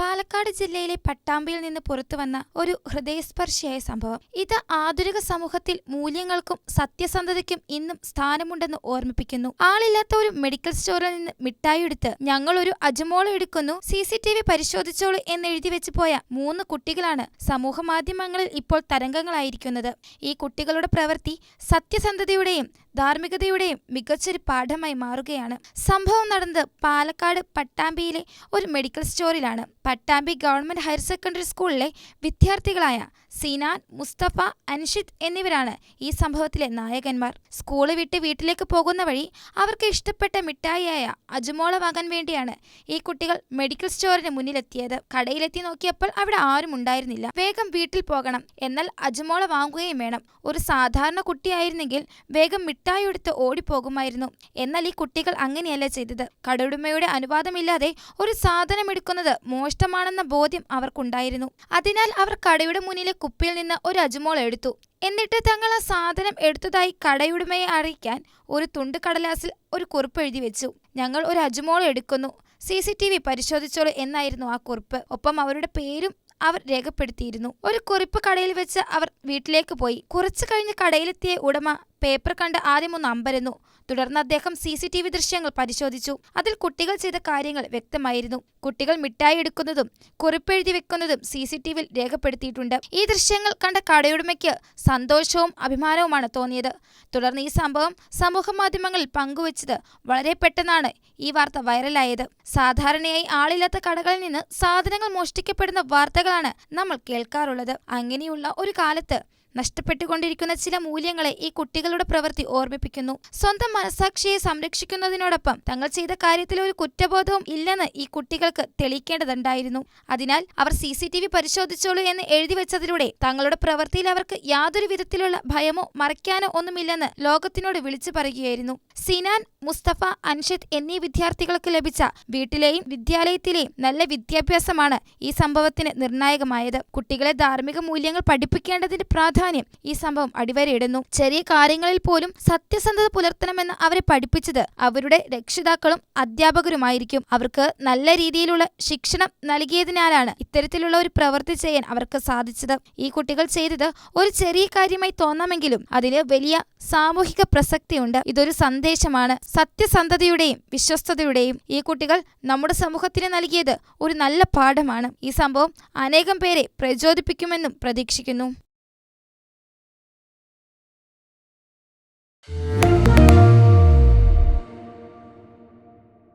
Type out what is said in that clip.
പാലക്കാട് ജില്ലയിലെ പട്ടാമ്പിയിൽ നിന്ന് പുറത്തുവന്ന ഒരു ഹൃദയസ്പർശിയായ സംഭവം. ഇത് ആധുനിക സമൂഹത്തിൽ മൂല്യങ്ങൾക്കും സത്യസന്ധതയ്ക്കും ഇന്നും സ്ഥാനമുണ്ടെന്ന് ഓർമ്മിപ്പിക്കുന്നു. ആളില്ലാത്ത ഒരു മെഡിക്കൽ സ്റ്റോറിൽ നിന്ന് മിഠായി എടുത്ത് ഞങ്ങൾ ഒരു അജമോള എടുക്കുന്നു സി സി ടി വി പരിശോധിച്ചോളൂ എന്ന് എഴുതി വെച്ച് പോയ മൂന്ന് കുട്ടികളാണ് സമൂഹ മാധ്യമങ്ങളിൽ ഇപ്പോൾ തരംഗങ്ങളായിരിക്കുന്നത്. ഈ കുട്ടികളുടെ പ്രവൃത്തി സത്യസന്ധതയുടെയും ധാർമ്മികതയുടെയും മികച്ചൊരു പാഠമായി മാറുകയാണ്. സംഭവം നടന്നത് പാലക്കാട് പട്ടാമ്പിയിലെ ഒരു മെഡിക്കൽ സ്റ്റോറിലാണ് പട്ടാമ്പി ഗവൺമെന്റ് ഹയർ സെക്കൻഡറി സ്കൂളിലെ വിദ്യാർത്ഥികളായ സിനാൻ മുസ്തഫ അൻഷിദ് എന്നിവരാണ് ഈ സംഭവത്തിലെ നായകന്മാർ. സ്കൂൾ വിട്ട് വീട്ടിലേക്ക് പോകുന്ന വഴി അവർക്ക് ഇഷ്ടപ്പെട്ട മിഠായിയായ അജുമോള വാങ്ങാൻ വേണ്ടിയാണ് ഈ കുട്ടികൾ മെഡിക്കൽ സ്റ്റോറിന് മുന്നിലെത്തിയത്. കടയിലെത്തി നോക്കിയപ്പോൾ അവിടെ ആരും ഉണ്ടായിരുന്നില്ല. വേഗം വീട്ടിൽ പോകണം. എന്നാൽ അജുമോള വാങ്ങുകയും വേണം. ഒരു സാധാരണ കുട്ടിയായിരുന്നെങ്കിൽ വേഗം മിഠായി എടുത്ത് ഓടിപ്പോകുമായിരുന്നു. എന്നാൽ ഈ കുട്ടികൾ അങ്ങനെയല്ല ചെയ്തത്. കടയുടമയുടെ അനുവാദമില്ലാതെ ഒരു സാധനം എടുക്കുന്നത് മോഷ്ടമാണെന്ന ബോധ്യം അവർക്കുണ്ടായിരുന്നു. അതിനാൽ അവർ കടയുടെ മുന്നിലെ കുപ്പിയിൽ നിന്ന് ഒരു അജുമോൾ എടുത്തു. എന്നിട്ട് തങ്ങൾ ആ സാധനം എടുത്തതായി കടയുടമയെ അറിയിക്കാൻ ഒരു തുണ്ട് കടലാസിൽ ഒരു കുറിപ്പ് എഴുതി വെച്ചു. ഞങ്ങൾ ഒരു അജുമോൾ എടുക്കുന്നു. സി സി ടി വി പരിശോധിച്ചോളൂ എന്നായിരുന്നു ആ കുറിപ്പ്. ഒപ്പം അവരുടെ പേരും അവർ രേഖപ്പെടുത്തിയിരുന്നു. ഒരു കുറിപ്പ് കടയിൽ വെച്ച് അവർ വീട്ടിലേക്ക് പോയി. കുറച്ചു കഴിഞ്ഞ് കടയിലെത്തിയ ഉടമ പേപ്പർ കണ്ട് ആദ്യം ഒന്ന് അമ്പരന്നു. തുടർന്ന് അദ്ദേഹം സി സി ടി വി ദൃശ്യങ്ങൾ പരിശോധിച്ചു. അതിൽ കുട്ടികൾ ചെയ്ത കാര്യങ്ങൾ വ്യക്തമായിരുന്നു. കുട്ടികൾ മിഠായി എടുക്കുന്നതും കുറിപ്പെഴുതി വെക്കുന്നതും സി സി ടി വിയിൽ രേഖപ്പെടുത്തിയിട്ടുണ്ട്. ഈ ദൃശ്യങ്ങൾ കണ്ട കടയുടമയ്ക്ക് സന്തോഷവും അഭിമാനവുമാണ് തോന്നിയത്. തുടർന്ന് ഈ സംഭവം സമൂഹ മാധ്യമങ്ങളിൽ പങ്കുവച്ചത് വളരെ പെട്ടെന്നാണ് ഈ വാർത്ത വൈറലായത്. സാധാരണയായി ആളില്ലാത്ത കടകളിൽ നിന്ന് സാധനങ്ങൾ മോഷ്ടിക്കപ്പെടുന്ന വാർത്തകളാണ് നമ്മൾ കേൾക്കാറുള്ളത്. അങ്ങനെയുള്ള ഒരു കാലത്ത് നഷ്ടപ്പെട്ടുകൊണ്ടിരിക്കുന്ന ചില മൂല്യങ്ങളെ ഈ കുട്ടികളുടെ പ്രവൃത്തി ഓർമ്മിപ്പിക്കുന്നു. സ്വന്തം മനസാക്ഷിയെ സംരക്ഷിക്കുന്നതിനോടൊപ്പം തങ്ങൾ ചെയ്ത കാര്യത്തിൽ ഒരു കുറ്റബോധവും ഇല്ലെന്ന് ഈ കുട്ടികൾക്ക് തെളിയിക്കേണ്ടതുണ്ടായിരുന്നു. അതിനാൽ അവർ സി സി ടി വി പരിശോധിച്ചോളൂ എന്ന് എഴുതി വെച്ചതിലൂടെ തങ്ങളുടെ പ്രവൃത്തിയിൽ അവർക്ക് യാതൊരു വിധത്തിലുള്ള ഭയമോ മറയ്ക്കാനോ ഒന്നുമില്ലെന്ന് ലോകത്തിനോട് വിളിച്ചു പറയുകയായിരുന്നു. സിനാൻ മുസ്തഫ അൻഷിദ് എന്നീ വിദ്യാർത്ഥികൾക്ക് ലഭിച്ച വീട്ടിലെയും വിദ്യാലയത്തിലെയും നല്ല വിദ്യാഭ്യാസമാണ് ഈ സംഭവത്തിന് നിർണായകമായത്. കുട്ടികളെ ധാർമ്മിക മൂല്യങ്ങൾ പഠിപ്പിക്കേണ്ടതിന്റെ പ്രാധാന്യം ഈ സംഭവം അടിവരയിടുന്നു. ചെറിയ കാര്യങ്ങളിൽ പോലും സത്യസന്ധത പുലർത്തണമെന്ന് അവരെ പഠിപ്പിച്ചത് അവരുടെ രക്ഷിതാക്കളും അധ്യാപകരുമായിരിക്കും. അവർക്ക് നല്ല രീതിയിലുള്ള ശിക്ഷണം നൽകിയതിനാലാണ് ഇത്തരത്തിലുള്ള ഒരു പ്രവൃത്തി ചെയ്യാൻ അവർക്ക് സാധിച്ചത്. ഈ കുട്ടികൾ ചെയ്തത് ഒരു ചെറിയ കാര്യമായി തോന്നാമെങ്കിലും അതിന് വലിയ സാമൂഹിക പ്രസക്തിയുണ്ട്. ഇതൊരു സന്ദേശമാണ്. സത്യസന്ധതയുടെയും വിശ്വസ്തയുടെയും ഈ കുട്ടികൾ നമ്മുടെ സമൂഹത്തിന് നൽകിയത് ഒരു നല്ല പാഠമാണ്. ഈ സംഭവം അനേകം പേരെ പ്രചോദിപ്പിക്കുമെന്നും പ്രതീക്ഷിക്കുന്നു. Mm-hmm.